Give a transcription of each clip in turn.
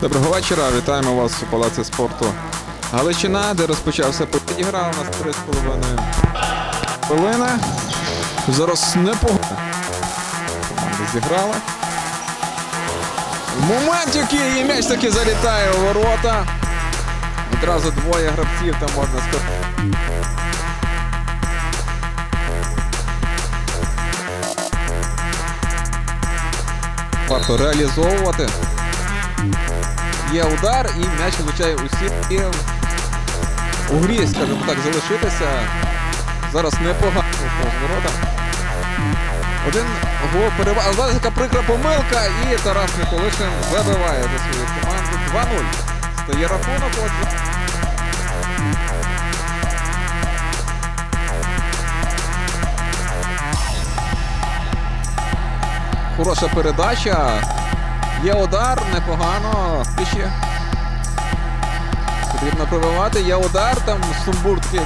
Доброго вечора, вітаємо вас у палаці спорту Галичина, де розпочався. Гра у нас 3,5 хвилини. Зараз непогано. Зіграла. Момент, який і м'яч таки залітає у ворота. Одразу двоє гравців там можна сказати. Варто реалізовувати. Є удар і м'яч влучає у сітки. У грі, скажімо так, залишитися. Зараз непогано з ворота. Один гол перевага. Зараз така прикра помилка і Тарас Миколишин забиває за свою команду 2-0. Стає рахунок. Отже. Хороша передача. Є удар, непогано. Ще. Потрібно пробивати. Є удар, там сумбуртки.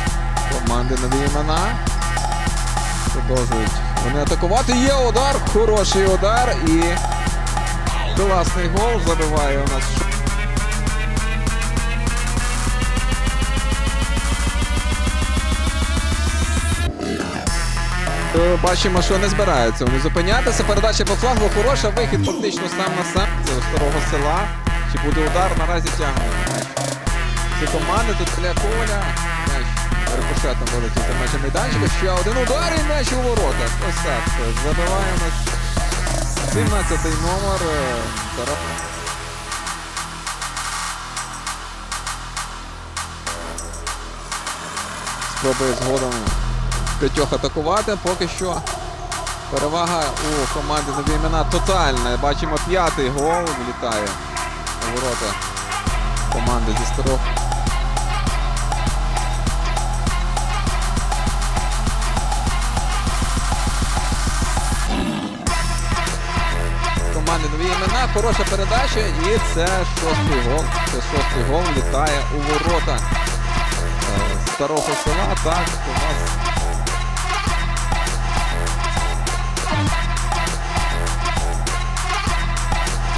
Команди нові імена. Продовжують вони атакувати. Є удар, хороший удар і класний гол забиває у нас. Бачимо, що не збираються вони зупинятися. Передача по флангу хороша, вихід фактично сам на сам. Це старого села. Чи буде удар, наразі тягне. Ці команди тут біля коля. Рикошетом вилетів за межі майданчика. Ще один удар і м'яч у воротах. Ось так. Забиває у нас 17-й номер. Спробує згодом п'ятьох атакувати. Поки що перевага у команди імена тотальна. Бачимо п'ятий гол влітає у ворота команди зі старого. Команди нові імена, хороша передача і це шостий гол. Це шостий гол влітає у ворота е, старого села. Так, у нас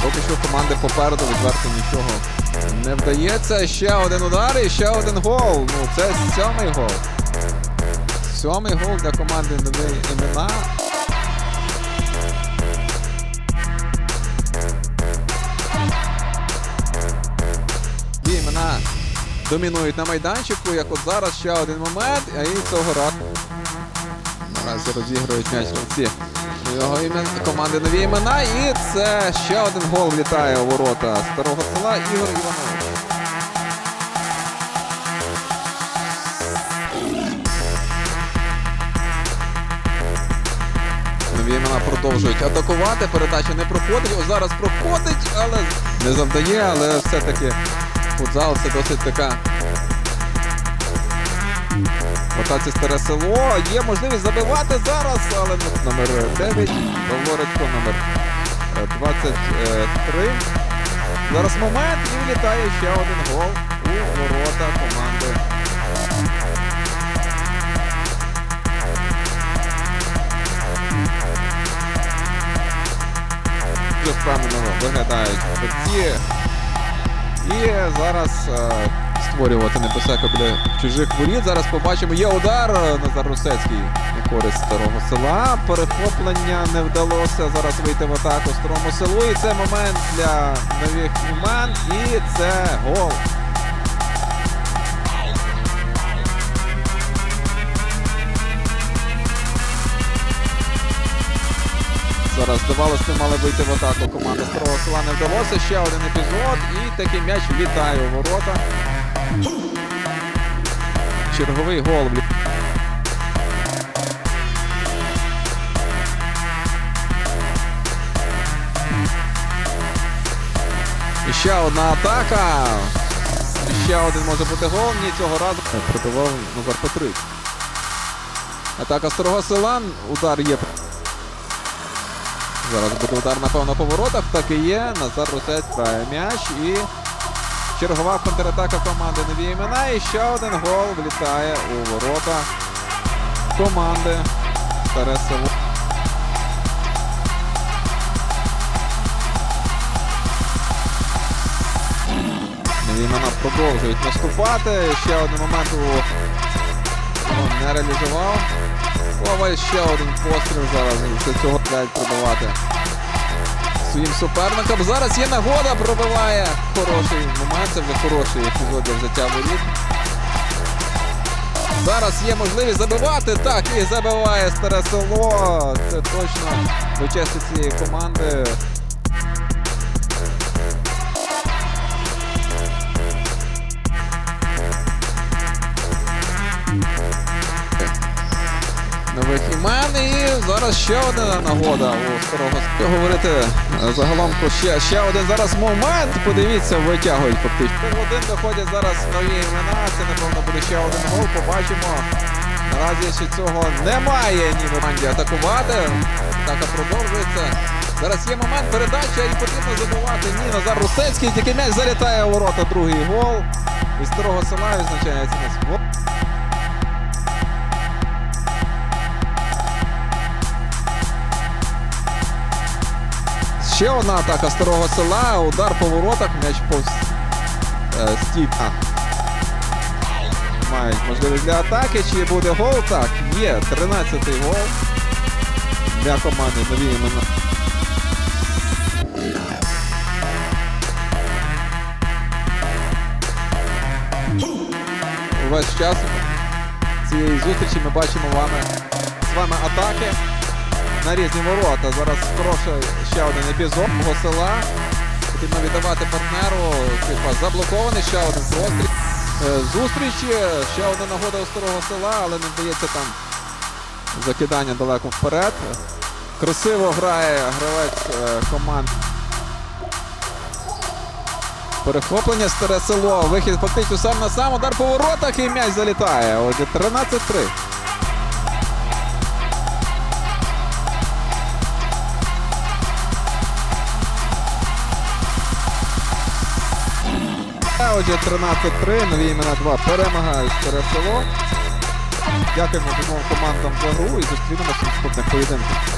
Поки що команди попереду відверто нічого не вдається. Ще один удар і ще один гол. Ну це сьомий гол. Сьомий гол для команди нові імена. Дві імена домінують на майданчику, як от зараз ще один момент, а і цього разу. Наразі розігрують м'яч гравці його імен, команди нові імена. І це ще один гол влітає у ворота старого села Ігор Іванович. Нові імена продовжують атакувати. Передача не проходить. Ось зараз проходить, але не завдає, але все-таки футзал це досить така Ротація старе село. Є можливість забивати зараз, але номер 9, Павло Радько, номер е, 23. Зараз момент і влітає ще один гол у ворота команди. Дуже впевнено виглядають. І зараз е, створювати небезпеку біля чужих воріт. Зараз побачимо. Є удар Назар Русецький на користь старого села. Перехоплення не вдалося зараз вийти в атаку старому селу. І це момент для нових імен. І це гол. Зараз здавалося, мали вийти в атаку. Команда старого села не вдалося. Ще один епізод. І такий м'яч влітає у ворота. Черговий гол. І ще одна атака. Ще один може бути гол. Ні, цього разу пробивав Назар Петрик. Атака старого села. Удар є. Зараз буде удар, напевно, по воротах. Так і є. Назар Русець грає м'яч і чергова контратака команди нові імена. І ще один гол влітає у ворота команди Старе село. імена продовжують наступати. Ще один момент у ну, не реалізував. Лава ще один постріл зараз. Після цього дають пробивати своїм суперникам. Зараз є нагода, пробиває хороший момент. Це вже хороший епізод для взяття воріт. Зараз є можливість забивати. Так, і забиває старе село. Це точно до честі цієї команди. Нових імен і зараз ще одна нагода у старого говорити е, загалом про ще, ще один зараз момент. Подивіться, витягують фактично. В один доходять зараз нові імена. Це напевно буде ще один гол. Побачимо. Наразі ще цього немає ні в команді атакувати. Атака продовжується. Зараз є момент передача і потрібно забивати. Ні, Назар Рустецький, тільки м'яч залітає у ворота. Другий гол. Із старого села відзначається на Ще одна атака старого села. Удар по воротах. М'яч повз е. Мають можливість для атаки. Чи буде гол? Так, є. 13-й гол. Для команди нові імена. Увесь час цієї зустрічі ми бачимо вами, з вами атаки на різні ворота. Зараз хороший ще один епізод мого села. Потрібно віддавати партнеру. Типа заблокований ще один простріл. Е, Зустрічі, ще одна нагода у старого села, але не вдається там закидання далеко вперед. Красиво грає гравець е, команд. Перехоплення старе село. Вихід фактично сам на сам. Удар по воротах і м'яч залітає. Отже, 13-3. А 13-3, нові імена 2 перемагають Пересело. село. Дякуємо двом командам за гру і зустрінемося в наступних поєдинках.